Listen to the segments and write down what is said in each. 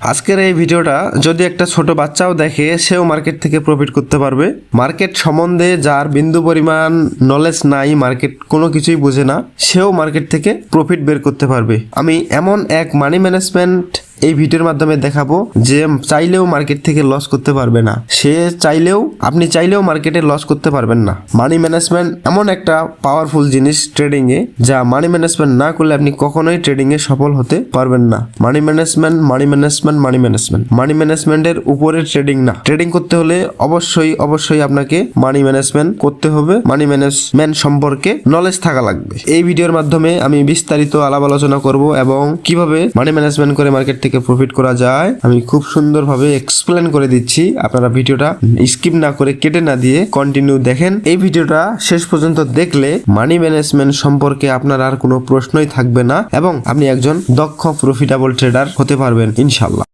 আজকের এই ভিডিওটা যদি একটা ছোট বাচ্চাও দেখে, সেও মার্কেট থেকে প্রফিট করতে পারবে। মার্কেট সম্বন্ধে যার বিন্দু পরিমাণ নলেজ নাই, মার্কেট কোনো কিছুই বোঝে না, সেও মার্কেট থেকে প্রফিট বের করতে পারবে। আমি এমন এক মানি ম্যানেজমেন্ট এই ভিডিওর মাধ্যমে দেখাবো যে চাইলেও মার্কেট থেকে লস করতে পারবে না। সে চাইলেও, আপনি চাইলেও মার্কেটে লস করতে পারবেন না। মানি ম্যানেজমেন্ট এমন একটা পাওয়ারফুল জিনিস ট্রেডিং এ, যা মানি ম্যানেজমেন্ট না করলে আপনি কখনোই ট্রেডিং এ সফল হতে পারবেন না। Money management money management money management money ম্যানেজমেন্টের উপরে ট্রেডিং না। ট্রেডিং করতে হলে অবশ্যই অবশ্যই আপনাকে মানি ম্যানেজমেন্ট করতে হবে। মানি ম্যানেজমেন্ট সম্পর্কে নলেজ থাকা লাগবে। এই ভিডিওর মাধ্যমে আমি বিস্তারিত আলাপ আলোচনা করব এবং কীভাবে মানি ম্যানেজমেন্ট করে মার্কেট থেকে প্রফিট করা যায়। আমি খুব সুন্দরভাবে এক্সপ্লেন করে দিচ্ছি। আপনারা ভিডিওটা স্কিপ না করে কেটে না দিয়ে কন্টিনিউ দেখেন। এই ভিডিওটা শেষ পর্যন্ত দেখলে মানি ম্যানেজমেন্ট সম্পর্কে আপনার আর কোনো প্রশ্নই থাকবে না এবং আপনি একজন দক্ষ প্রফিটেবল ট্রেডার হতে পারবেন ইনশাল্লাহ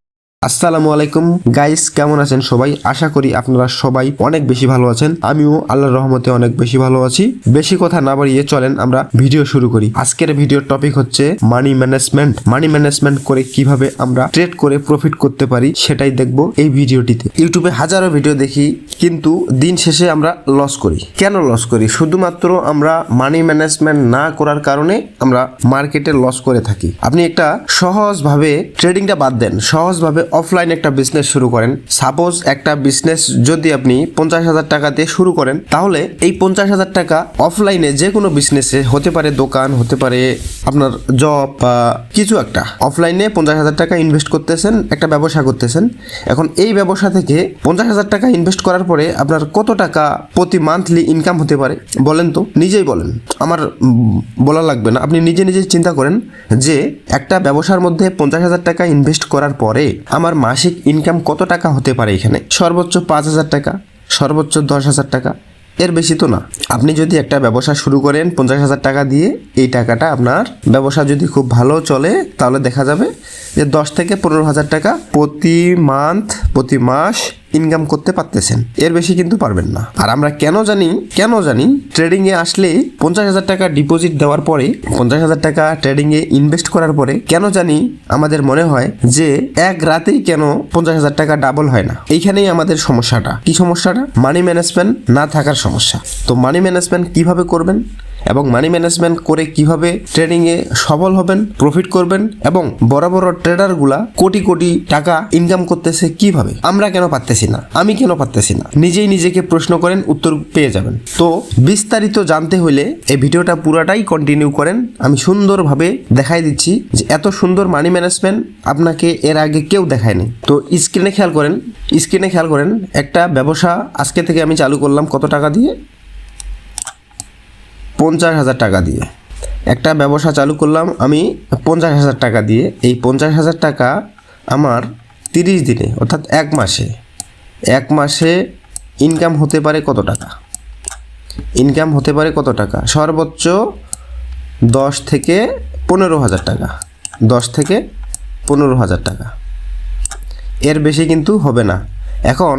আসসালামু আলাইকুম। গাইস কেমন আছেন সবাই? আশা করি আপনারা সবাই অনেক বেশি ভালো আছেন। আমিও আল্লাহর রহমতে অনেক বেশি ভালো আছি। বেশি কথা না বাড়িয়ে চলেন, আমরা ভিডিও শুরু করি। আজকের ভিডিওর টপিক হচ্ছে মানি ম্যানেজমেন্ট মানি ম্যানেজমেন্ট করে কীভাবে আমরা ট্রেড করে প্রফিট করতে পারি, সেটাই দেখব এই ভিডিওটিতে। ইউটিউবে হাজারো ভিডিও দেখি, কিন্তু দিন শেষে আমরা লস করি। কেন লস করি? শুধুমাত্র আমরা মানি ম্যানেজমেন্ট না করার কারণে আমরা মার্কেটে লস করে থাকি। আপনি একটা সহজভাবে ট্রেডিংটা বাদ দেন। সহজভাবে অফলাইন একটা বিজনেস শুরু করেন। সাপোজ একটা বিজনেস যদি আপনি পঞ্চাশ হাজার টাকা দিয়ে শুরু করেন, তাহলে এই পঞ্চাশ হাজার টাকা অফলাইনে যে কোনো বিজনেসে হতে পারে দোকান, হতে পারে আপনার জব বা কিছু একটা। অফলাইনে পঞ্চাশ হাজার টাকা ইনভেস্ট করতেছেন, একটা ব্যবসা করতেছেন। এখন এই ব্যবসা থেকে পঞ্চাশ হাজার টাকা ইনভেস্ট করার পরে আপনার কত টাকা প্রতি মান্থলি ইনকাম হতে পারে? বলেন তো, নিজেই বলেন। আমার বলা লাগবে না। আপনি নিজে নিজে চিন্তা করেন যে একটা ব্যবসার মধ্যে পঞ্চাশ হাজার টাকা ইনভেস্ট করার পরে আমার মাসিক ইনকাম কত টাকা হতে পারে এখানে? সর্বোচ্চ পাঁচ হাজার টাকা, সর্বোচ্চ দশ হাজার টাকা। এর বেশি তো না। আপনি যদি একটা ব্যবসা শুরু করেন পঞ্চাশ হাজার টাকা দিয়ে, এই টাকাটা আপনার ব্যবসা যদি খুব ভালো চলে, তাহলে দেখা যাবে যে দশ থেকে পনেরো হাজার টাকা প্রতি মান্থ প্রতি মাস ইনকাম করতে পারতেছেন, এর বেশি কিন্তু পারবেন না। আর আমরা কেন জানি কেন জানি ট্রেডিং এ আসলে পঞ্চাশ হাজার টাকা ডিপোজিট দেওয়ার পরে, পঞ্চাশ হাজার টাকা ট্রেডিং এ ইনভেস্ট করার পরে কেন জানি আমাদের মনে হয় যে এক রাতেই কেন পঞ্চাশ হাজার টাকা ডাবল হয় না। এইখানেই আমাদের সমস্যাটা। কি সমস্যাটা? মানি ম্যানেজমেন্ট না থাকার সমস্যা। তো মানি ম্যানেজমেন্ট কীভাবে করবেন? এবং মানি ম্যানেজমেন্ট করে কীভাবে ট্রেডিংয়ে সফল হবেন প্রফিট করবেন এবং বড় বড় ট্রেডারগুলা কোটি কোটি টাকা ইনকাম করতেছে কীভাবে? আমরা কেন পারতেছি না? আমি কেন পারতেছি না? নিজেই নিজেকে প্রশ্ন করেন, উত্তর পেয়ে যাবেন। তো বিস্তারিত জানতে হলে এই ভিডিওটা পুরাটাই কন্টিনিউ করেন। আমি সুন্দরভাবে দেখাই দিচ্ছি যে এত সুন্দর মানি ম্যানেজমেন্ট আপনাকে এর আগে কেউ দেখায়নি। তো স্ক্রিনে খেয়াল করেন স্ক্রিনে খেয়াল করেন, একটা ব্যবসা আজকে থেকে আমি চালু করলাম কত টাকা দিয়ে? পঞ্চাশ হাজার টাকা দিয়ে। একটা ব্যবসা চালু করলাম আমি পঞ্চাশ হাজার টাকা দিয়ে। এই পঞ্চাশ হাজার টাকা আমার তিরিশ দিনে, অর্থাৎ এক মাসে এক মাসে ইনকাম হতে পারে কত টাকা? ইনকাম হতে পারে কত টাকা? সর্বোচ্চ দশ থেকে পনেরো হাজার টাকা। দশ থেকে পনেরো হাজার টাকা। এর বেশি কিন্তু হবে না। এখন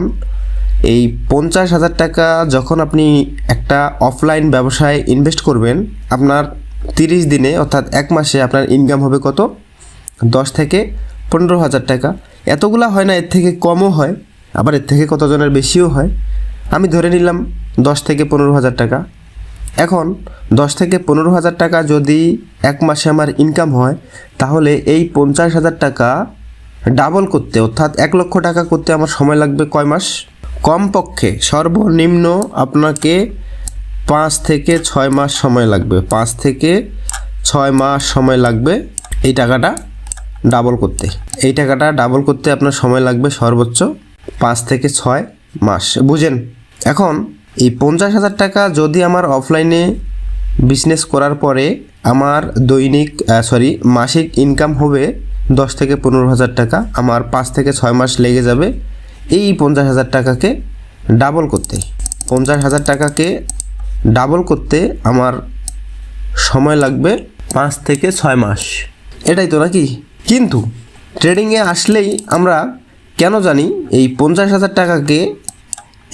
এই পঞ্চাশ হাজার টাকা যখন আপনি একটা অফলাইন ব্যবসায় ইনভেস্ট করবেন, আপনার তিরিশ দিনে অর্থাৎ এক মাসে আপনার ইনকাম হবে কত? দশ থেকে পনেরো হাজার টাকা। এতগুলা হয় না, এর থেকে কমও হয়, আবার এর থেকে কতজনের বেশিও হয়। আমি ধরে নিলাম দশ থেকে পনেরো হাজার টাকা। এখন দশ থেকে পনেরো হাজার টাকা যদি এক মাসে আমার ইনকাম হয়, তাহলে এই পঞ্চাশ হাজার টাকা ডাবল করতে, অর্থাৎ এক লক্ষ টাকা করতে আমার সময় লাগবে কয় মাস? কমপক্ষে সর্বনিম্ন আপনাকে পাঁচ থেকে ছয় মাস সময় লাগবে। পাঁচ থেকে ছয় মাস সময় লাগবে এই টাকাটা ডাবল করতে। এই টাকাটা ডাবল করতে আপনার সময় লাগবে সর্বোচ্চ পাঁচ থেকে ছয় মাস। বুঝেন? এখন এই পঞ্চাশ হাজার টাকা যদি আমার অফলাইনে বিজনেস করার পরে আমার দৈনিক সরি মাসিক ইনকাম হবে দশ থেকে পনেরো হাজার টাকা, আমার পাঁচ থেকে ছয় মাস লেগে যাবে এই পঞ্চাশ হাজার টাকাকে ডাবল করতে। পঞ্চাশ হাজার টাকাকে ডাবল করতে আমার সময় লাগবে পাঁচ থেকে ছয় মাস। এটাই তো নাকি? কিন্তু ট্রেডিংয়ে আসলেই আমরা কেন জানি এই পঞ্চাশ হাজার টাকাকে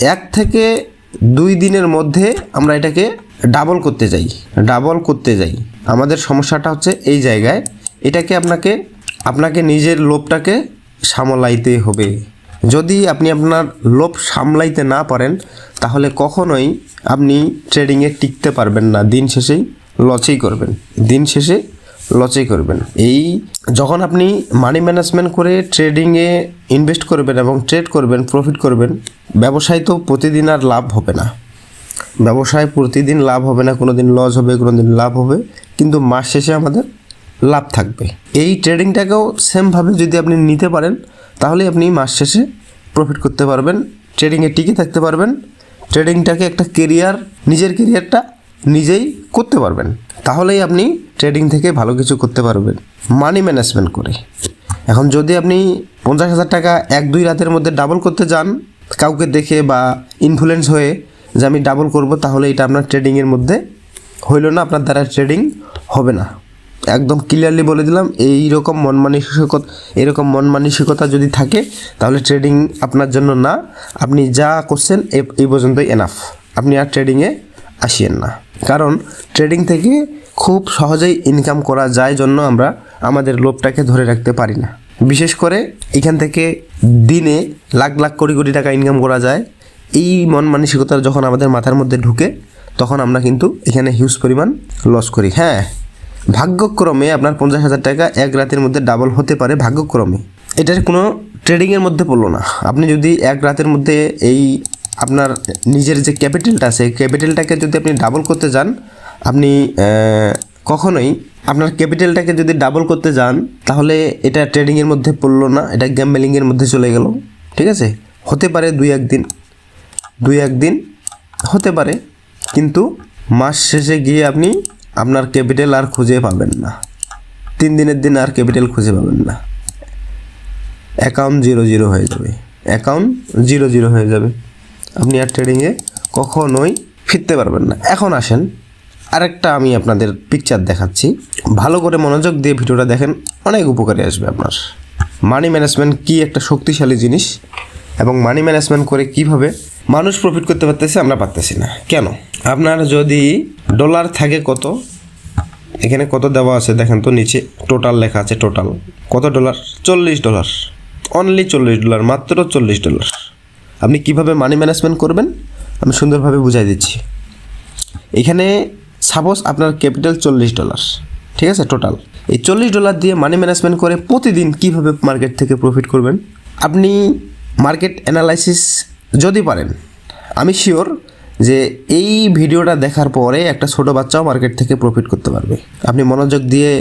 এক থেকে দুই দিনের মধ্যে আমরা এটাকে ডাবল করতে যাই। ডাবল করতে যাই। আমাদের সমস্যাটা হচ্ছে এই জায়গায়। এটাকে আপনাকে আপনাকে নিজের লোভটাকে সামলাইতে হবে। যদি আপনি আপনার লোভ সামলাইতে না পারেন, তাহলে কখনোই আপনি ট্রেডিংয়ে টিকতে পারবেন না। দিন শেষেই লচেই করবেন। দিন শেষে লচেই করবেন। এই যখন আপনি মানি ম্যানেজমেন্ট করে ট্রেডিংয়ে ইনভেস্ট করবেন এবং ট্রেড করবেন প্রফিট করবেন, ব্যবসায় তো প্রতিদিন আর লাভ হবে না। ব্যবসায় প্রতিদিন লাভ হবে না কোনো দিন লস হবে কোনো দিন লাভ হবে। কিন্তু মাস শেষে আমাদের লাভ থাকবে। এই ট্রেডিংটাকেও সেমভাবে যদি আপনি নিতে পারেন তাহলে আপনি মাস শেষে প্রফিট করতে পারবেন ট্রেডিংয়ে টিকে থাকতে পারবেন ট্রেডিংটাকে একটা কেরিয়ার নিজের কেরিয়ারটা নিজেই করতে পারবেন। তাহলেই আপনি ট্রেডিং থেকে ভালো কিছু করতে পারবেন মানি ম্যানেজমেন্ট করে। এখন যদি আপনি পঞ্চাশ হাজার টাকা এক দুই রাতের মধ্যে ডাবল করতে যান, কাউকে দেখে বা ইনফ্লুয়েন্স হয়ে যে আমি ডাবল করব, তাহলে এটা আপনার ট্রেডিংয়ের মধ্যে হইল না, আপনার দ্বারা ট্রেডিং হবে না। একদম ক্লিয়ারলি বলে দিলাম এই রকম মন মানসিকতা এরকম মন মানসিকতা যদি থাকে, তাহলে ট্রেডিং আপনার জন্য না। আপনি যা করছেন এই পর্যন্তই এনাফ আপনি আর ট্রেডিংয়ে আসিয়েন না। কারণ ট্রেডিং থেকে খুব সহজেই ইনকাম করা যায় জন্য আমরা আমাদের লোভটাকে ধরে রাখতে পারি না। বিশেষ করে এখান থেকে দিনে লাখ লাখ কোটি কোটি টাকা ইনকাম করা যায়। এই মন মানসিকতা যখন আমাদের মাথার মধ্যে ঢুকে, তখন আমরা কিন্তু এখানে হিউজ পরিমাণ লস করি। হ্যাঁ ভাগ্যক্রমে আপনার পঞ্চাশ হাজার টাকা এক রাতের মধ্যে ডাবল হতে পারে ভাগ্যক্রমে। এটার কোনো ট্রেডিংয়ের মধ্যে পড়ল না। আপনি যদি এক রাতের মধ্যে এই আপনার নিজের যে ক্যাপিটালটা আছে, ক্যাপিটালটাকে যদি আপনি ডাবল করতে যান, আপনি কখনোই আপনার ক্যাপিটালটাকে যদি ডাবল করতে যান, তাহলে এটা ট্রেডিংয়ের মধ্যে পড়ল না, এটা গ্যাম্বেলিংয়ের মধ্যে চলে গেল। ঠিক আছে? হতে পারে দুই একদিন। দুই একদিন হতে পারে। কিন্তু মাস শেষে গিয়ে আপনি আপনার ক্যাপিটাল আর খুঁজে পাবেন না। তিন দিনের দিন আর ক্যাপিটাল খুঁজে পাবেন না। অ্যাকাউন্ট জিরো জিরো হয়ে যাবে। অ্যাকাউন্ট জিরো জিরো হয়ে যাবে। আপনি আর ট্রেডিংয়ে কখনোই ফিরতে পারবেন না। এখন আসেন, আরেকটা আমি আপনাদের পিকচার দেখাচ্ছি। ভালো করে মনোযোগ দিয়ে ভিডিওটা দেখেন, অনেক উপকারে আসবে আপনার। মানি ম্যানেজমেন্ট কি একটা শক্তিশালী জিনিস এবং মানি ম্যানেজমেন্ট করে কীভাবে মানুষ প্রফিট করতে পারতেছে আমরা পারতেছি না। কেন? আপনার যদি ডলার থাকে কত? এখানে কত দেওয়া আছে? দেখেন তো নিচে টোটাল লেখা আছে টোটাল কত ডলার? চল্লিশ ডলার। অনলি চল্লিশ ডলার, মাত্র চল্লিশ ডলার। আপনি কীভাবে মানি ম্যানেজমেন্ট করবেন? আমি সুন্দরভাবে বুঝাই দিচ্ছি। এখানে সাপোজ আপনার ক্যাপিটাল চল্লিশ ডলার, ঠিক আছে টোটাল এই চল্লিশ ডলার দিয়ে মানি ম্যানেজমেন্ট করে প্রতিদিন কীভাবে মার্কেট থেকে প্রফিট করবেন? আপনি মার্কেট অ্যানালাইসিস যদি পারেন, আমি শিওর যে এই ভিডিওটা দেখার পরে একটা ছোট বাচ্চাও মার্কেট থেকে প্রফিট করতে পারবে। আপনি মনোযোগ দিয়ে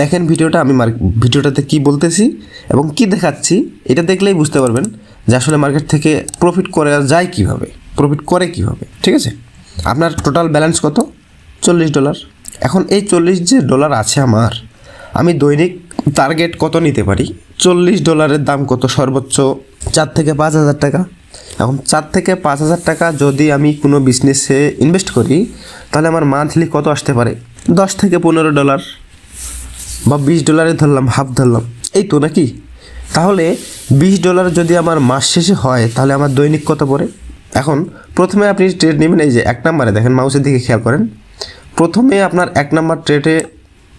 দেখেন ভিডিওটা, আমি ভিডিওটাতে কি বলতেছি এবং কি দেখাচ্ছি, এটা দেখলেই বুঝতে পারবেন যে আসলে মার্কেট থেকে প্রফিট করা যায় কীভাবে প্রফিট করে কীভাবে, ঠিক আছে? আপনার টোটাল ব্যালেন্স কত? চল্লিশ ডলার এখন এই চল্লিশ যে ডলার আছে আমার, আমি দৈনিক টার্গেট কত নিতে পারি? চল্লিশ ডলারের দাম কত? সর্বোচ্চ চার থেকে পাঁচ হাজার টাকা। এখন চার থেকে পাঁচ হাজার টাকা যদি আমি কোনো বিজনেসে ইনভেস্ট করি, তাহলে আমার মান্থলি কত আসতে পারে? দশ থেকে পনেরো ডলার বা বিশ ডলারে ধরলাম হাফ ধরলাম। এই তো নাকি? তাহলে বিশ ডলার যদি আমার মাস শেষে হয়, তাহলে আমার দৈনিক কত পড়ে? এখন প্রথমে আপনি ট্রেড নেবেন, এই যে এক নম্বরে দেখেন মাউসের দিকে খেয়াল করেন। প্রথমে আপনার এক নম্বর ট্রেডে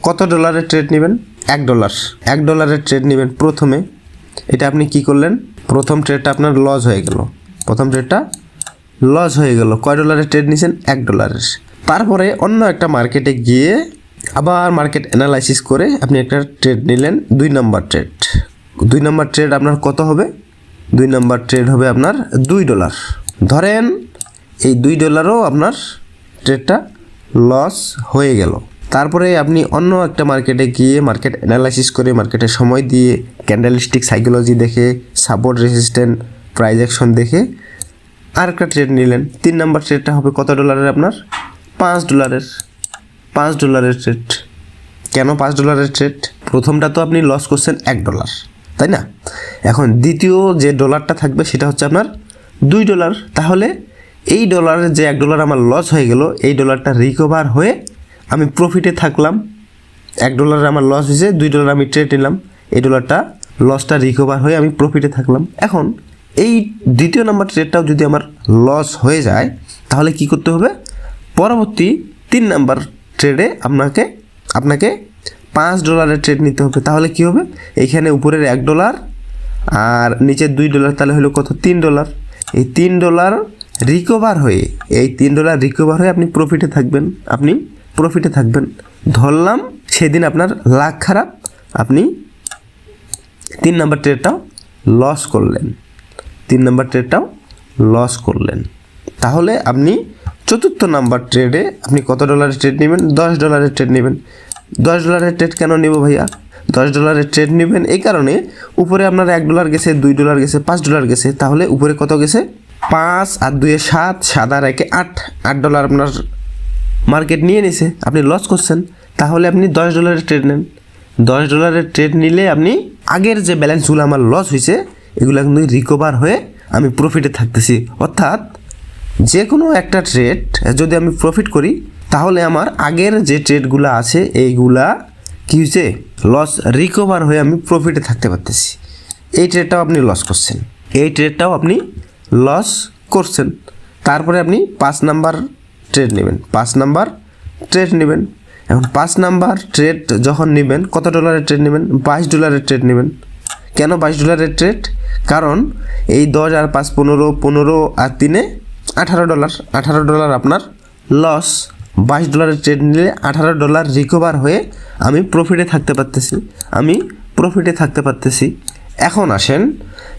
কত ডলারের ট্রেড নেবেন? এক ডলার এক ডলারের ট্রেড নেবেন প্রথমে। এটা আপনি কি করলেন? প্রথম ট্রেডটা আপনার লস হয়ে গেল। প্রথম ট্রেডটা লস হয়ে গেল। কয় ডলারের ট্রেড নিছেন? এক ডলারের তারপরে অন্য একটা মার্কেটে গিয়ে আবার মার্কেট অ্যানালাইসিস করে আপনি একটা ট্রেড নিলেন, দুই নম্বর ট্রেড দুই নম্বর ট্রেড আপনার কত হবে? দুই নম্বর ট্রেড হবে আপনার দুই ডলার ধরেন এই দুই ডলারও আপনার ট্রেডটা লস হয়ে গেল। তারপরে আপনি অন্য একটা মার্কেটে গিয়ে মার্কেট অ্যানালাইসিস করে মার্কেটে সময় দিয়ে ক্যান্ডেলস্টিক সাইকোলজি দেখে সাপোর্ট রেসিস্ট্যান্ট প্রাইজ অ্যাকশন দেখে আর একটা ট্রেড নিলেন। তিন নাম্বার ট্রেডটা হবে কত ডলারের আপনার? পাঁচ ডলারের পাঁচ ডলারের ট্রেড কেন পাঁচ ডলারের ট্রেড প্রথমটা তো আপনি লস করছেন এক ডলার তাই না? এখন দ্বিতীয় যে ডলারটা থাকবে সেটা হচ্ছে আপনার দুই ডলার তাহলে এই ডলারের যে এক ডলার আমার লস হয়ে গেল, এই ডলারটা রিকভার হয়ে আমি প্রফিটে থাকলাম, এক ডলারে আমার লস হয়েছে, দুই ডলার আমি ট্রেড নিলাম, এই ডলারটা লসটা রিকভার হয়ে আমি প্রফিটে থাকলাম। এখন এই দ্বিতীয় নাম্বার ট্রেডটাও যদি আমার লস হয়ে যায়, তাহলে কি করতে হবে? পরবর্তী তিন নাম্বার ট্রেডে আপনাকে আপনাকে পাঁচ ডলারের ট্রেড নিতে হবে। তাহলে কি হবে? এখানে উপরের এক ডলার আর নিচে দুই ডলার তাহলে হলো কত? তিন ডলার এই তিন ডলার রিকভার হয়ে, এই তিন ডলার রিকভার হয়ে আপনি প্রফিটে থাকবেন। আপনি প্রফিটে থাকবেন। ধরলাম, সেদিন আপনার লাখ খারাপ, আপনি তিন নম্বর ট্রেডটাও লস করলেন। তিন নম্বর ট্রেডটাও লস করলেন। তাহলে আপনি চতুর্থ নাম্বার ট্রেডে আপনি কত ডলারের ট্রেড নেবেন? দশ ডলারের ট্রেড নেবেন। দশ ডলারের ট্রেড কেন নেব ভাইয়া? দশ ডলারের ট্রেড নেবেন এই কারণে উপরে আপনার এক ডলার গেছে, দুই ডলার গেছে, পাঁচ ডলার গেছে, তাহলে উপরে কত গেছে? পাঁচ আর দুয়ে সাত সাত আর একে আট। আট ডলার আপনার মার্কেট নিয়ে নিছে, আপনি লস করছেন, তাহলে আপনি দশ ডলারের ট্রেড নেন। দশ ডলারের ট্রেড নিলে আপনি আগের যে ব্যালেন্সগুলো আমার লস হয়েছে এগুলো কিন্তু রিকভার হয়ে আমি প্রফিটে থাকতেছি। অর্থাৎ যে কোনো একটা ট্রেড যদি আমি প্রফিট করি, তাহলে আমার আগের যে ট্রেডগুলো আছে, এইগুলা কী হয়েছে লস রিকভার হয়ে আমি প্রফিটে থাকতে পারতেছি। এই ট্রেডটাও আপনি লস করছেন। এই ট্রেডটাও আপনি লস করছেন। তারপরে আপনি পাঁচ নাম্বার ট্রেড নেবেন। পাঁচ নাম্বার ট্রেড নেবেন। এখন পাঁচ নাম্বার ট্রেড যখন নেবেন, কত ডলারের ট্রেড নেবেন? বাইশ ডলারের ট্রেড নেবেন। কেন বাইশ ডলারের ট্রেড কারণ এই দশ আর পাঁচ পনেরো পনেরো আর তিনে আঠারো ডলার আঠারো ডলার আপনার লস বাইশ ডলারের ট্রেড নিলে আঠারো ডলার রিকভার হয়ে আমি প্রফিটে থাকতে পারতেছি। আমি প্রফিটে থাকতে পারতেছি। এখন আসেন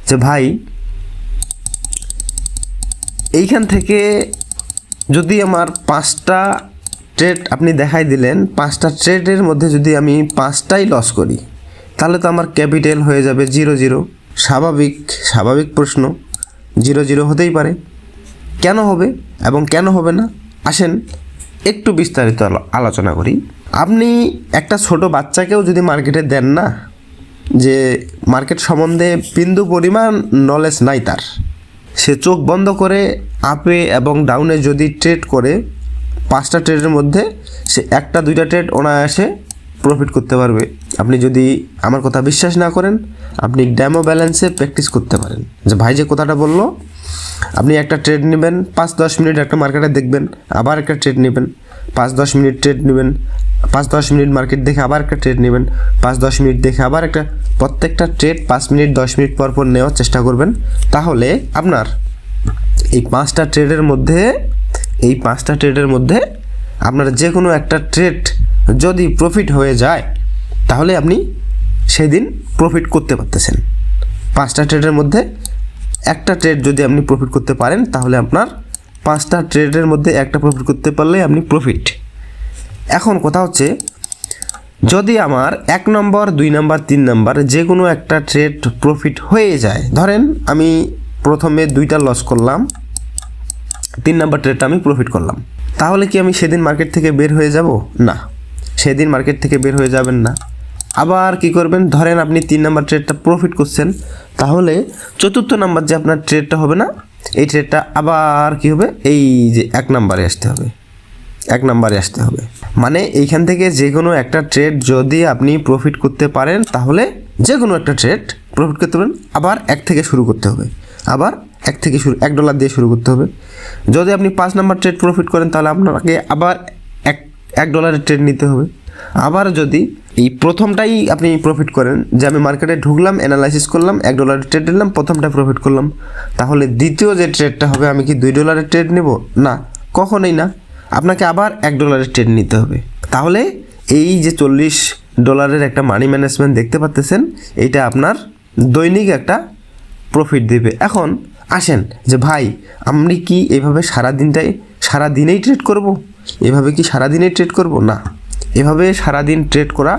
যে ভাই, এইখান থেকে যদি আমার পাঁচটা ট্রেড আপনি দেখাই দিলেন, পাঁচটা ট্রেডের মধ্যে যদি আমি পাঁচটাই লস করি, তাহলে তো আমার ক্যাপিটাল হয়ে যাবে জিরো জিরো স্বাভাবিক স্বাভাবিক প্রশ্ন জিরো জিরো হতেই পারে। কেন হবে এবং কেন হবে না? আসেন, একটু বিস্তারিত আলো- আলোচনা করি। আপনি একটা ছোট বাচ্চাকেও যদি মার্কেটে দেন না, যে মার্কেট সম্বন্ধে বিন্দু পরিমাণ নলেজ নাই তার সে চোখ বন্ধ করে আপে এবং ডাউনে যদি ট্রেড করে, পাঁচটা ট্রেডের মধ্যে সে একটা, দুইটা ট্রেড অনায়াসে প্রফিট করতে পারবে। আপনি যদি আমার কথা বিশ্বাস না করেন, আপনি ড্যামো ব্যালেন্সে প্র্যাকটিস করতে পারেন। যে ভাই যে কথাটা বলল, আপনি একটা ট্রেড নেবেন, পাঁচ, দশ মিনিট একটা মার্কেটে দেখবেন, আবার একটা ট্রেড নেবেন, পাঁচ, দশ মিনিট ট্রেড নেবেন পাঁচ দশ মিনিট মার্কেট দেখে আবার একটা ট্রেড নেবেন। পাঁচ দশ মিনিট দেখে আবার একটা প্রত্যেকটা ট্রেড পাঁচ মিনিট, দশ মিনিট পর পর নেওয়ার চেষ্টা করবেন। তাহলে আপনার এই পাঁচটা ট্রেডের মধ্যে এই পাঁচটা ট্রেডের মধ্যে আপনার যে কোনো একটা ট্রেড যদি প্রফিট হয়ে যায়, তাহলে আপনি সেদিন প্রফিট করতে পারতেছেন। পাঁচটা ট্রেডের মধ্যে একটা ট্রেড যদি আপনি প্রফিট করতে পারেন, তাহলে আপনার পাঁচটা ট্রেডের মধ্যে একটা প্রফিট করতে পারলে আপনি প্রফিট এখন কথা হচ্ছে, যদি আমার এক নম্বর, দুই নম্বর, তিন নম্বর যে কোনো একটা ট্রেড প্রফিট হয়ে যায়, ধরেন আমি প্রথমে দুইটা লস করলাম, তিন নাম্বার ট্রেডটা আমি প্রফিট করলাম, তাহলে কি আমি সেদিন মার্কেট থেকে বের হয়ে যাব? না, সেদিন মার্কেট থেকে বের হয়ে যাবেন না। আবার কি করবেন? ধরেন আপনি তিন নাম্বার ট্রেডটা প্রফিট করছেন, তাহলে চতুর্থ নাম্বার যে আপনার ট্রেডটা হবে না, এই ট্রেডটা আবার কি হবে? এই যে এক নাম্বারে আসতে হবে। এক নাম্বারে আসতে হবে। মানে এইখান থেকে যে কোনো একটা ট্রেড যদি আপনি প্রফিট করতে পারেন, তাহলে যে কোনো একটা ট্রেড প্রফিট করতে পারেন। আবার এক থেকে শুরু করতে হবে। আবার এক থেকে শুরু, এক ডলার দিয়ে শুরু করতে হবে। যদি আপনি পাঁচ নাম্বার ট্রেড প্রফিট করেন, তাহলে আপনাকে আবার এক এক ডলারের ট্রেড নিতে হবে। আবার যদি এই প্রথমটাই আপনি প্রফিট করেন, যে আমি মার্কেটে ঢুকলাম অ্যানালাইসিস করলাম, এক ডলারের ট্রেড নিলাম, প্রথমটা প্রফিট করলাম, তাহলে দ্বিতীয় যে ট্রেডটা হবে, আমি কি দুই ডলারের ট্রেড নেব? না, কখনোই না। আপনাকে আবার এক ডলারের ট্রেড নিতে হবে। তাহলে এই যে চল্লিশ ডলারের একটা মানি ম্যানেজমেন্ট দেখতে পাচ্তেছেন এটা আপনার দৈনিক একটা প্রফিট দেবে। এখন আসেন যে ভাই, আমি কি এভাবে সারা দিনটাই সারা দিনেই ট্রেড করব? এভাবে কি সারা দিনেই ট্রেড করব? না। এভাবে সারা দিন ট্রেড করা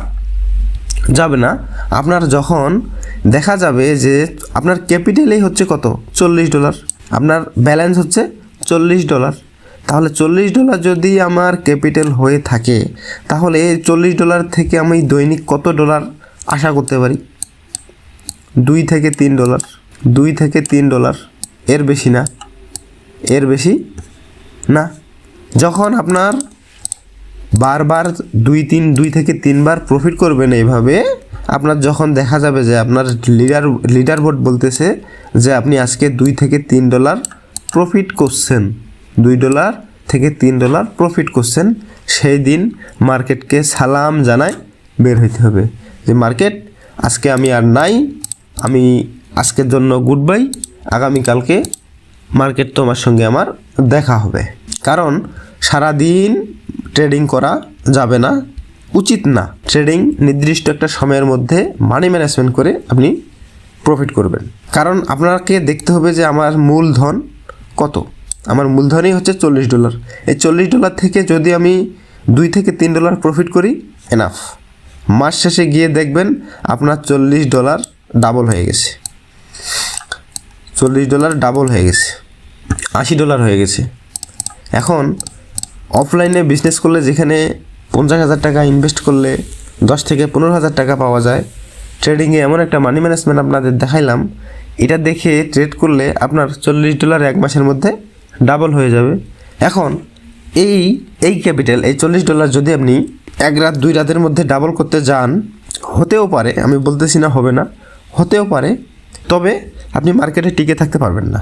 যাবে না। আপনার যখন দেখা যাবে যে আপনার ক্যাপিটালেই হচ্ছে কত? চল্লিশ ডলার আপনার ব্যালেন্স হচ্ছে চল্লিশ ডলার তাহলে চল্লিশ ডলার যদি আমার ক্যাপিটাল হয়ে থাকে, তাহলে চল্লিশ ডলার থেকে আমি দৈনিক কত ডলার আশা করতে পারি? দুই থেকে তিন ডলার, দুই থেকে তিন ডলার, এর বেশি না, এর বেশি না। যখন আপনার বারবার দুই তিন, দুই থেকে তিনবার প্রফিট করবেন এইভাবে, আপনার যখন দেখা যাবে যে আপনার লিডার লিডার বোর্ড বলতেছে যে আপনি আজকে দুই থেকে তিন ডলার প্রফিট করছেন। দুই ডলার থেকে তিন ডলার প্রফিট করছেন। সেই দিন মার্কেটকে সালাম জানায় বের হইতে হবে। যে, মার্কেট, আজকে আমি আর নাই। আমি আজকের জন্য গুড বাই আগামীকালকে মার্কেট তোমার সঙ্গে আমার দেখা হবে। কারণ সারাদিন ট্রেডিং করা যাবে না, উচিত না। ট্রেডিং নির্দিষ্ট একটা সময়ের মধ্যে মানি ম্যানেজমেন্ট করে আপনি প্রফিট করবেন। কারণ আপনাকে দেখতে হবে যে, আমার মূলধন কত। আমার মূলধনই হচ্ছে চল্লিশ ডলার। এই চল্লিশ ডলার থেকে যদি আমি দুই থেকে তিন ডলার প্রফিট করি এনাফ মাস শেষে গিয়ে দেখবেন আপনার চল্লিশ ডলার ডাবল হয়ে গেছে। চল্লিশ ডলার ডাবল হয়ে গেছে। আশি ডলার হয়ে গেছে। এখন অফলাইনে বিজনেস করলে যেখানে পঞ্চাশ হাজার টাকা ইনভেস্ট করলে দশ থেকে পনেরো হাজার টাকা পাওয়া যায় ট্রেডিংয়ে এমন একটা মানি ম্যানেজমেন্ট আপনাদের দেখাইলাম। এটা দেখে ট্রেড করলে আপনার চল্লিশ ডলার এক মাসের মধ্যে ডাবল হয়ে যাবে। এখন এই এই ক্যাপিটাল, এই চল্লিশ ডলার যদি আপনি এক রাত, দুই রাতের মধ্যে ডাবল করতে যান, হতেও পারে, আমি বলতেছি না হবে না, হতেও পারে, তবে আপনি মার্কেটে টিকে থাকতে পারবেন না।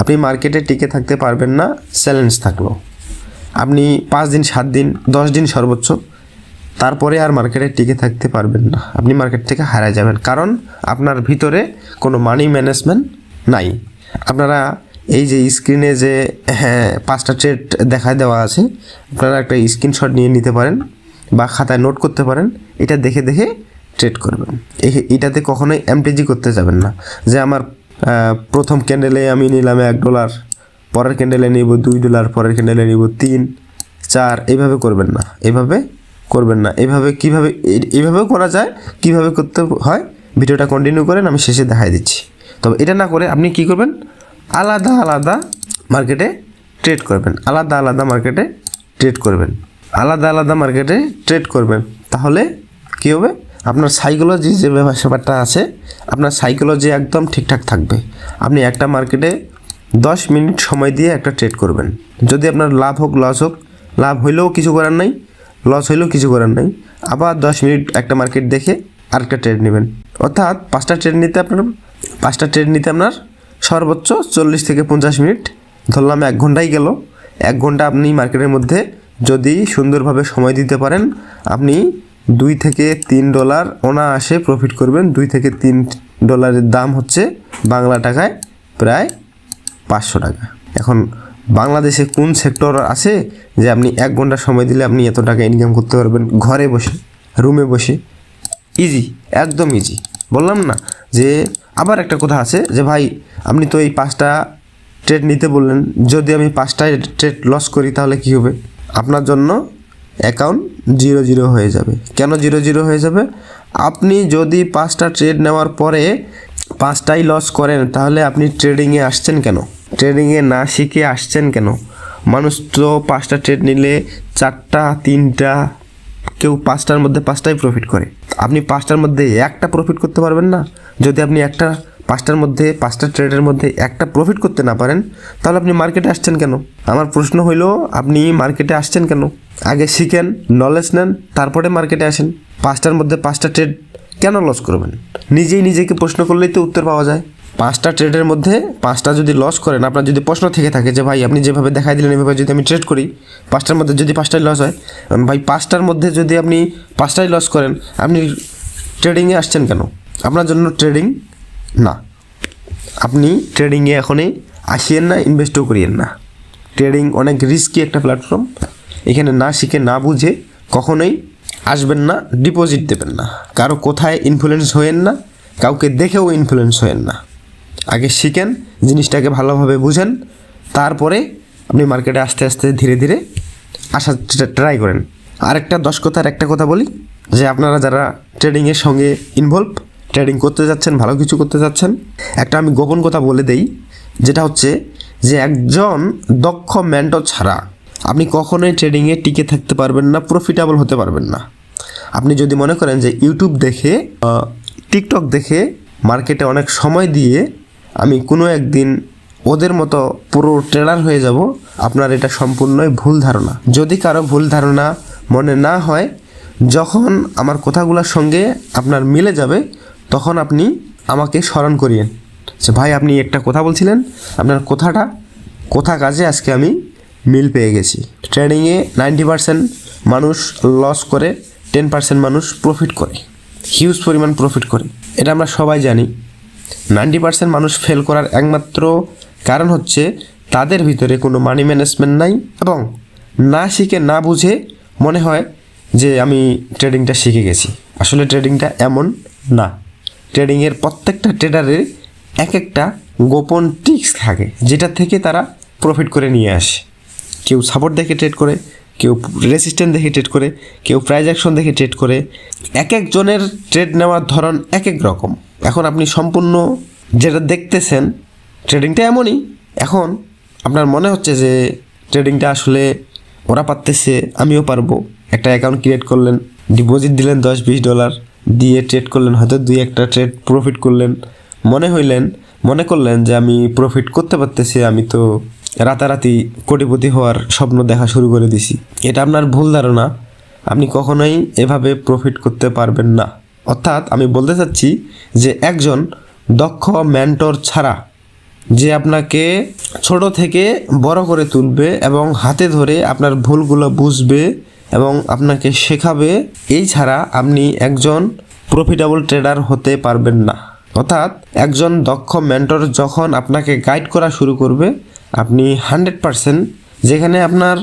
আপনি মার্কেটে টিকে থাকতে পারবেন না, চ্যালেঞ্জ থাকল। আপনি পাঁচ দিন, সাত দিন, দশ দিন সর্বোচ্চ, তারপরে আর মার্কেটে টিকে থাকতে পারবেন না। আপনি মার্কেট থেকে হারায় যাবেন, কারণ আপনার ভিতরে কোনো মানি ম্যানেজমেন্ট নাই। আপনারা এই যে স্ক্রিনে যে হ্যাঁ পাঁচটা ট্রেড দেখায় দেওয়া আছে, আপনারা একটা স্ক্রিনশট নিয়ে নিতে পারেন বা খাতায় নোট করতে পারেন, এটা দেখে দেখে ট্রেড করবেন। এটাতে কখনোই এমটিজি করতে যাবেন না। যে আমার প্রথম ক্যান্ডেলে আমি নিলাম এক ডলার পরের ক্যান্ডেলে নিব দুই ডলার পরের ক্যান্ডেলে নিব তিন, চার এইভাবে করবেন না। এভাবে করবেন না। এভাবে কীভাবে এই- এইভাবেও করা যায়, কীভাবে করতে হয়, ভিডিওটা কন্টিনিউ করেন, আমি শেষে দেখাই দিচ্ছি। তবে এটা না করে আপনি কি করবেন? আলাদা আলাদা মার্কেটে ট্রেড করবেন। আলাদা আলাদা মার্কেটে ট্রেড করবেন। আলাদা আলাদা মার্কেটে ট্রেড করবেন। তাহলে কী হবে? আপনার সাইকোলজি যে ব্যাপারটা আছে, আপনার সাইকোলজি একদম ঠিকঠাক থাকবে। আপনি একটা মার্কেটে দশ মিনিট সময় দিয়ে একটা ট্রেড করবেন। যদি আপনার লাভ হোক লস হোক, লাভ হইলেও কিছু করার নাই লস হইলেও কিছু করার নাই, আবার দশ মিনিট একটা মার্কেট দেখে আরেকটা ট্রেড নেবেন। অর্থাৎ পাঁচটা ট্রেড নিতে আপনার পাঁচটা ট্রেড নিতে আপনার সর্বোচ্চ চল্লিশ থেকে পঞ্চাশ মিনিট। ধরলাম এক ঘন্টাই গেল। এক ঘণ্টা আপনি মার্কেটের মধ্যে যদি সুন্দরভাবে সময় দিতে পারেন, আপনি দুই থেকে তিন ডলার অনায়াসে প্রফিট করবেন। দুই থেকে তিন ডলারের দাম হচ্ছে বাংলা টাকায় প্রায় পাঁচশো টাকা। এখন বাংলাদেশে কোন সেক্টর আছে যে আপনি এক ঘণ্টা সময় দিলে আপনি এত টাকা ইনকাম করতে পারবেন? ঘরে বসে রুমে বসে। ইজি একদম ইজি বললাম না যে আবার একটা কথা আছে যে ভাই, আপনি তো এই পাঁচটা ট্রেড নিতে বললেন, যদি আমি পাঁচটায় ট্রেড লস করি তাহলে কি হবে? আপনার জন্য অ্যাকাউন্ট জিরো জিরো হয়ে যাবে। কেন জিরো জিরো হয়ে যাবে? আপনি যদি পাঁচটা ট্রেড নেওয়ার পরে পাঁচটাই লস করেন, তাহলে আপনি ট্রেডিংয়ে আসছেন কেন? ট্রেডিংয়ে না শিখে আসছেন কেন? মানুষ তো পাঁচটা ট্রেড নিলে চারটা, তিনটা, কেউ পাঁচটার মধ্যে পাঁচটাই প্রফিট করে। আপনি পাঁচটার মধ্যে একটা প্রফিট করতে পারবেন না? যদি আপনি একটা পাঁচটার মধ্যে, পাঁচটা ট্রেডের মধ্যে একটা প্রফিট করতে না পারেন, তাহলে আপনি মার্কেটে আসছেন কেন? আমার প্রশ্ন হইল, আপনি মার্কেটে আসছেন কেন? আগে শিখেন নলেজ নেন, তারপরে মার্কেটে আসেন। পাঁচটার মধ্যে পাঁচটা ট্রেড কেন লস করবেন? নিজেই নিজেকে প্রশ্ন করলেই তো উত্তর পাওয়া যায়। পাঁচটা ট্রেডের মধ্যে পাঁচটা যদি লস করেন, আপনার যদি প্রশ্ন থেকে থাকে যে, ভাই, আপনি যেভাবে দেখাই দিলেন, এভাবে যদি আমি ট্রেড করি, পাঁচটার মধ্যে যদি পাঁচটাই লস হয়, ভাই, পাঁচটার মধ্যে যদি আপনি পাঁচটাই লস করেন, আপনি ট্রেডিংয়ে আসছেন কেন? আপনার জন্য ট্রেডিং না। আপনি ট্রেডিংয়ে এখনই আসিয়েন না ইনভেস্টও করিয়েন না। ট্রেডিং অনেক রিস্কি একটা প্ল্যাটফর্ম এখানে না শিখে, না বুঝে কখনোই আসবেন না ডিপোজিট দেবেন না। কারও কোথায় ইনফ্লুয়েন্স হয়েন না, কাউকে দেখেও ইনফ্লুয়েন্স হয়েন না। আগে শিখেন, জিনিসটাকে ভালোভাবে বুঝেন, তারপরে আপনি মার্কেটে আস্তে আস্তে ধীরে ধীরে আসার ট্রাই করেন। আরেকটা দশ কথার একটা কথা বলি, যে আপনারা যারা ট্রেডিংয়ের সঙ্গে ইনভলভ ট্রেডিং করতে যাচ্ছেন, ভালো কিছু করতে যাচ্ছেন, একটা আমি গোপন কথা বলে দেই, যেটা হচ্ছে যে একজন দক্ষ ম্যান্টো ছাড়া আপনি কখনোই ট্রেডিংয়ে টিকে থাকতে পারবেন না প্রফিটেবল হতে পারবেন না। আপনি যদি মনে করেন যে ইউটিউব দেখে টিকটক দেখে মার্কেটে অনেক সময় দিয়ে আমি কোনো একদিন ওদের মতো পুরো ট্রেডার হয়ে যাব, আপনার এটা সম্পূর্ণই ভুল ধারণা। যদি কারও ভুল ধারণা মনে না হয়, যখন আমার কথাগুলোর সঙ্গে আপনার মিলে যাবে তখন আপনি আমাকে স্মরণ করিয়েন যে, ভাই, আপনি একটা কথা বলছিলেন। আপনার কথাটা কথা কাজে আজকে আমি মিল পেয়ে গেছি। ট্রেডিংয়ে নাইনটি পার্সেন্ট মানুষ লস করে, টেন পার্সেন্ট মানুষ প্রফিট করে। হিউজ পরিমাণ প্রফিট করে। এটা আমরা সবাই জানি। নাইনটি পার্সেন্ট মানুষ ফেল করার একমাত্র কারণ হচ্ছে তাদের ভিতরে কোনো মানি ম্যানেজমেন্ট নাই এবং না শিখে, না বুঝে মনে হয় যে, আমি ট্রেডিংটা শিখে গেছি। আসলে ট্রেডিংটা এমন না। ট্রেডিংয়ের প্রত্যেকটা ট্রেডারের এক একটা গোপন টিক্স থাকে, যেটা থেকে তারা প্রফিট করে নিয়ে আসে। কেউ সাপোর্ট দেখে ট্রেড করে, কেউ রেসিস্ট্যান্ট দেখে ট্রেড করে, কেউ প্রাইজ অ্যাকশন দেখে ট্রেড করে। এক একজনের ট্রেড নেওয়ার ধরন এক এক রকম। এখন আপনি সম্পূর্ণ যেটা দেখতেছেন ট্রেডিংটা এমনই। এখন আপনার মনে হচ্ছে যে ট্রেডিংটা আসলে ওরা পারতেছে, আমিও পারব। একটা অ্যাকাউন্ট ক্রিয়েট করলেন ডিপোজিট দিলেন দশ বিশ ডলার দিয়ে ট্রেড করলেন, হয়তো দুই একটা ট্রেড প্রফিট করলেন। মনে হইলেন, মনে করলেন যে আমি প্রফিট করতে পারতেছি, আমি তো রাতারাতি কোটিপতি হওয়ার স্বপ্ন দেখা শুরু করে দিছি। এটা আপনার ভুল ধারণা। আপনি কখনোই এভাবে প্রফিট করতে পারবেন না। অর্থাৎ আমি বলতে চাচ্ছি যে একজন দক্ষ মেন্টর ছাড়া, যে আপনাকে ছোট থেকে বড় করে তুলবে এবং হাতে ধরে আপনার ভুলগুলো বুঝবে এবং আপনাকে শেখাবে, এই ছাড়া আপনি একজন প্রফিটেবল ট্রেডার হতে পারবেন না। অর্থাৎ একজন দক্ষ মেন্টর যখন আপনাকে গাইড করা শুরু করবে, আপনি হান্ড্রেড পারসেন্ট যেখানে আপনার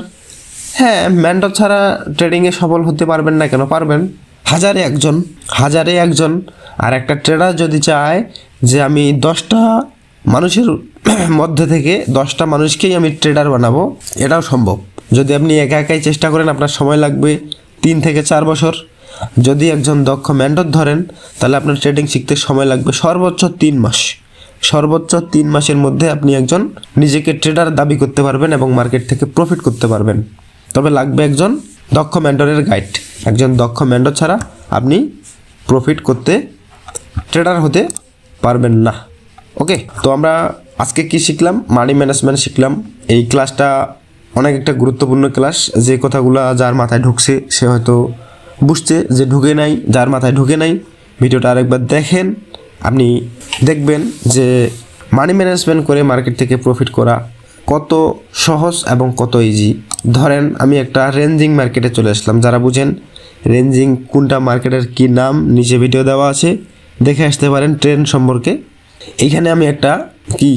হ্যাঁ মেন্টর ছাড়া ট্রেডিংয়ে সফল হতে পারবেন না কেন, পারবেন। হাজারে একজন হাজারে একজন। আর একটা ট্রেডার যদি চায় যে আমি দশটা মানুষের মধ্যে থেকে দশটা মানুষকেই আমি ট্রেডার বানাবো, এটাও সম্ভব। যদি আপনি একা একাই চেষ্টা করেন, আপনার সময় লাগবে তিন থেকে চার বছর। যদি একজন দক্ষ মেন্টর ধরেন, তাহলে আপনার ট্রেডিং শিখতে সময় লাগবে সর্বোচ্চ তিন মাস। সর্বোচ্চ তিন মাসের মধ্যে আপনি একজন নিজেকে ট্রেডার দাবি করতে পারবেন এবং মার্কেট থেকে প্রফিট করতে পারবেন। তবে লাগবে একজন দক্ষ মেন্টরের গাইড একজন দক্ষ মেন্টর ছাড়া আপনি প্রফিট করতে ট্রেডার হতে পারবেন না। ওকে তো আমরা আজকে কি শিখলাম? মানি ম্যানেজমেন্ট শিখলাম। এই ক্লাসটা অনেক একটা গুরুত্বপূর্ণ ক্লাস, যে কথাগুলো যার মাথায় ঢুকছে সে হয়তো বুঝছে যে ঢুকে নাই, যার মাথায় ঢুকে নাই। ভিডিওটা আরেকবার দেখেন, আপনি দেখবেন যে মানি ম্যানেজমেন্ট করে মার্কেট থেকে প্রফিট করা কত সহজ এবং কত ইজি ধরেন, আমি একটা রেঞ্জিং মার্কেটে চলে আসলাম, যারা বুঝেন রেঞ্জিং কোনটা মার্কেটের কি নাম, নিচে ভিডিও দেওয়া আছে, দেখে আসতে পারেন ট্রেন সম্পর্কে। এইখানে আমি একটা কি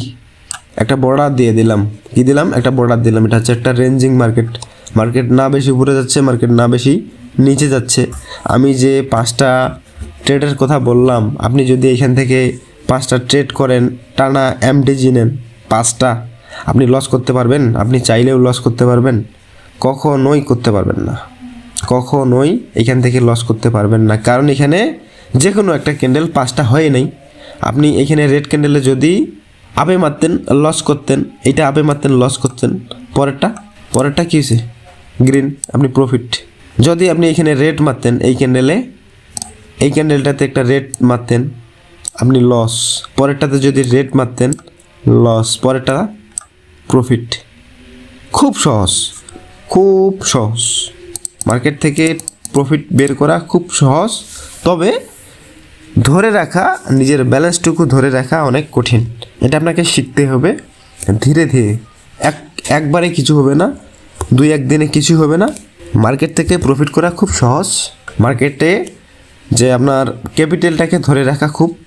একটা বর্ডার দিয়ে দিলাম। কি দিলাম? একটা বর্ডার দিলাম। এটা হচ্ছে একটা রেঞ্জিং মার্কেট মার্কেট না বেশি উপরে যাচ্ছে মার্কেট না বেশি নিচে যাচ্ছে। আমি যে পাঁচটা ট্রেডের কথা বললাম, আপনি যদি এখান থেকে পাঁচটা ট্রেড করেন, টানা এমডিজি নেন, পাঁচটা, আপনি লস করতে পারবেন। আপনি চাইলেও লস করতে পারবেন। কখনোই করতে পারবেন না। কখনোই এখান থেকে লস করতে পারবেন না। কারণ এখানে যে কোনো একটা ক্যান্ডেল পাঁচটা হয় নাই। আপনি এখানে রেড ক্যান্ডেলে যদি আপে মারতেন লস করতেন, এটা আপে মারতেন লস করতেন। পরেরটা পরেরটা কী হয়েছে? গ্রিন আপনি প্রফিট যদি আপনি এখানে রেড মারতেন, এই ক্যান্ডেলে এই ক্যান্ডেলটাতে একটা রেড মারতেন, আপনি লস পরেরটাতে যদি রেড মারতেন লস পরেরটা প্রফিট খুব সহজ খুব সহজ। মার্কেট থেকে প্রফিট বের করা খুব সহজ। তবে ধরে রাখা, নিজের ব্যালেন্সটুকু ধরে রাখা অনেক কঠিন। এটা আপনাকে শিখতে হবে। ধীরে ধীরে। এক, একবারে কিছু হবে না, দুই একদিনে কিছু হবে না। মার্কেট থেকে প্রফিট করা খুব সহজ। মার্কেটে যে আপনার ক্যাপিটালটাকে ধরে রাখা খুব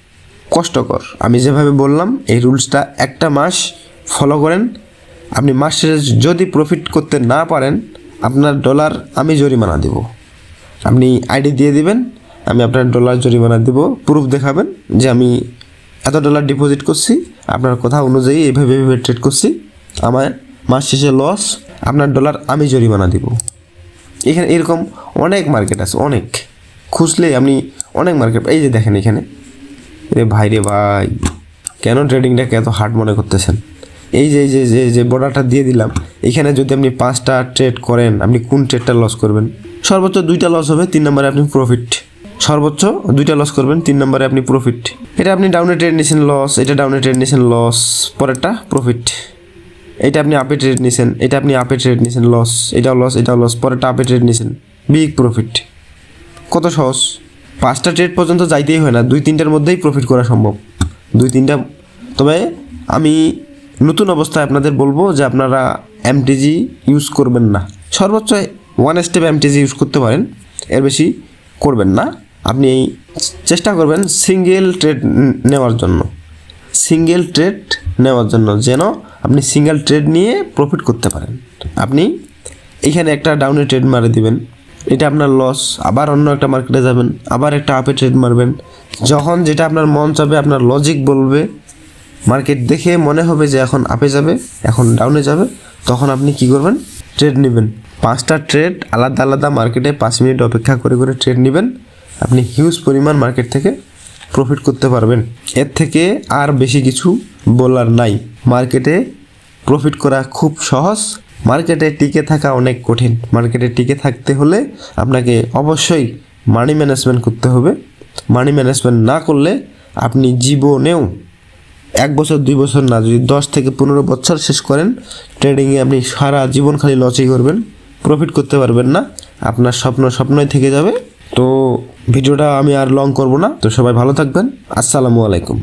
কষ্টকর। আমি যেভাবে বললাম, এই রুলসটা একটা মাস ফলো করেন। আপনি মাস শেষে যদি প্রফিট করতে না পারেন, আপনার ডলার আমি জরিমানা দেব। আপনি আইডি দিয়ে দিবেন আমি আপনার ডলার জরিমানা দেব। প্রুফ দেখাবেন যে আমি এত ডলার ডিপোজিট করছি, আপনার কথা অনুযায়ী এইভাবে এইভাবে ট্রেড করছি। আমার মাস শেষে লস আপনার ডলার আমি জরিমানা দিব। এখানে এরকম অনেক মার্কেট আছে, অনেক। খুঁজলে আপনি অনেক মার্কেট এই যে দেখেন এখানে। রে ভাই রে ভাই, কেন ট্রেডিংটাকে এত হার্ড মনে করতেছেন? এই যে এই যে যে যে বর্ডারটা দিয়ে দিলাম, এখানে যদি আপনি পাঁচটা ট্রেড করেন, আপনি কোন ট্রেডটা লস করবেন? সর্বোচ্চ দুইটা লস হবে, তিন নম্বরে আপনি প্রফিট সর্বোচ্চ দুইটা লস করবেন, তিন নম্বরে আপনি প্রফিট এটা আপনি ডাউনে ট্রেড নিয়েছেন লস এটা ডাউনে ট্রেড নিয়েছেন লস পরেরটা প্রফিট এটা আপনি আপে ট্রেড নিয়েছেন এটা আপনি আপে ট্রেড নিয়েছেন লস এটাও লস এটাও লস পরেরটা আপে ট্রেড নিয়েছেন বিগ প্রফিট কত সহজ? পাঁচটা ট্রেড পর্যন্ত যাইতেই হয় না, দুই তিনটার মধ্যেই প্রফিট করা সম্ভব। দুই তিনটা, তবে আমি নতুন অবস্থায় আপনাদের বলব যে আপনারা এমটিজি ইউজ করবেন না। সর্বোচ্চ ওয়ান স্টেপ এমটিজি ইউজ করতে পারেন, এর বেশি করবেন না। আপনি চেষ্টা করবেন সিঙ্গেল ট্রেড নেওয়ার জন্য। সিঙ্গেল ট্রেড নেওয়ার জন্য যেন আপনি সিঙ্গেল ট্রেড নিয়ে প্রফিট করতে পারেন। আপনি এখানে একটা ডাউনে ট্রেড মারে দিবেন। এটা আপনার লস আবার অন্য একটা মার্কেটে যাবেন, আবার একটা আপে ট্রেড মারবেন। যখন যেটা আপনার মন চাবে, আপনার লজিক বলবে মার্কেট দেখে মনে হবে যে এখন আপে যাবে, এখন ডাউনে যাবে, তখন আপনি কি করবেন? ট্রেড নেবেন। পাঁচটা ট্রেড আলাদা আলাদা মার্কেটে পাঁচ মিনিট অপেক্ষা করে করে ট্রেড নেবেন। আপনি হিউজ পরিমাণ মার্কেট থেকে প্রফিট করতে পারবেন। এর থেকে আর বেশি কিছু বলার নাই। মার্কেটে প্রফিট করা খুব সহজ। মার্কেটে টিকে থাকা অনেক কঠিন। মার্কেটে টিকে থাকতে হলে আপনাকে অবশ্যই মানি ম্যানেজমেন্ট করতে হবে। মানি ম্যানেজমেন্ট না করলে আপনি জীবনেও এক বছর, দুই বছর না, যদি দশ থেকে পনেরো বছর শেষ করেন ট্রেডিংয়ে আপনি সারা জীবন খালি লসই করবেন। প্রফিট করতে পারবেন না। আপনার স্বপ্ন স্বপ্নই থেকে যাবে। তো ভিডিওটা আমি আর লং করব না। তো সবাই ভালো থাকবেন। আসসালামু আলাইকুম।